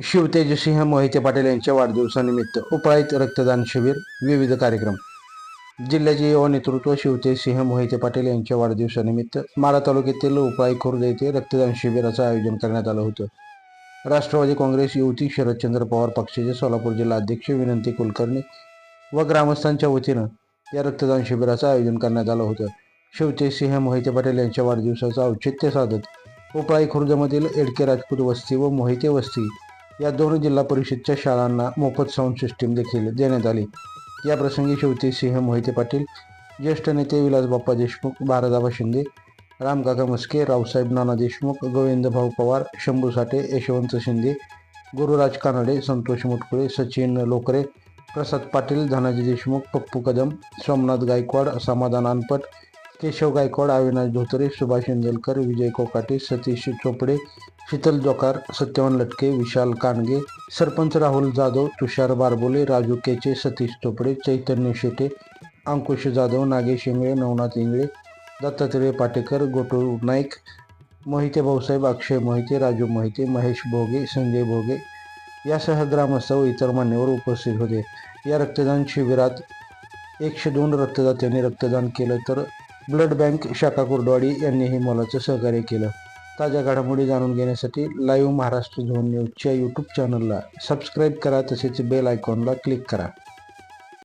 शिवतेजसिंह मोहिते पाटील यांच्या वाढदिवसानिमित्त उपळाईत रक्तदान शिबिर विविध कार्यक्रम. जिल्ह्याचे युवा नेतृत्व शिवतेजसिंह मोहिते पाटील यांच्या वाढदिवसानिमित्त माळा तालुक्यातील उपळाई खुर्द येथे रक्तदान शिबिराचं आयोजन करण्यात आलं होतं. राष्ट्रवादी काँग्रेस युवती शरदचंद्र पवार पक्षाचे सोलापूर जिल्हा अध्यक्ष विनंती कुलकर्णी व ग्रामस्थांच्या वतीनं या रक्तदान शिबिराचं आयोजन करण्यात आलं होतं. शिवतेजसिंह मोहिते पाटील यांच्या वाढदिवसाचं औचित्य साधत उपळाई खुर्दमधील एडके राजपूत वस्ती व मोहिते वस्ती या दोन जिल्हा परिषदच्या शाळांना मोफत साऊंड सिस्टीम देखील देण्यात आली. या प्रसंगी शेवटी सिंह मोहिते पाटील ज्येष्ठ नेते विलासबाप्पा देशमुख भारदाबा शिंदे रामकाका मस्के रावसाहेब नाना देशमुख गोविंदभाऊ पवार शंभू साठे यशवंत शिंदे गुरुराज कानडे संतोष मुटकुळे सचिन लोकरे प्रसाद पाटील धनाजी देशमुख पप्पू कदम सोमनाथ गायकवाड समाधान अनपट केशव गायकवाड अविनाश धोत्रे सुभाष इंदलकर विजय कोकाटे सतीश चोपडे शीतल जोकार सत्यवान लटके विशाल कानगे सरपंच राहुल जाधव तुषार बारबोले राजू केचे सतीश चोपडे चैतन्य शेटे अंकुश जाधव नागेश इंगळे नवनाथ इंगळे दत्तात्रय पाटेकर गोटू नाईक मोहिते भाऊसाहेब अक्षय मोहिते राजू मोहिते महेश भोगे संजय भोगे यासह ग्रामस्थ व इतर मान्यवर उपस्थित होते. या रक्तदान शिबिरात एकशे दोन रक्तदात्यांनी रक्तदान केलं तर ब्लड बँक शाखा कुर्डवाडी यांनीही मोलाचं सहकार्य केलं. ताज्या घडामोडी जाणून घेण्यासाठी लाईव्ह महाराष्ट्र झोन न्यूजच्या यूट्यूब चॅनलला सबस्क्राईब करा तसेच बेल आयकॉनला क्लिक करा.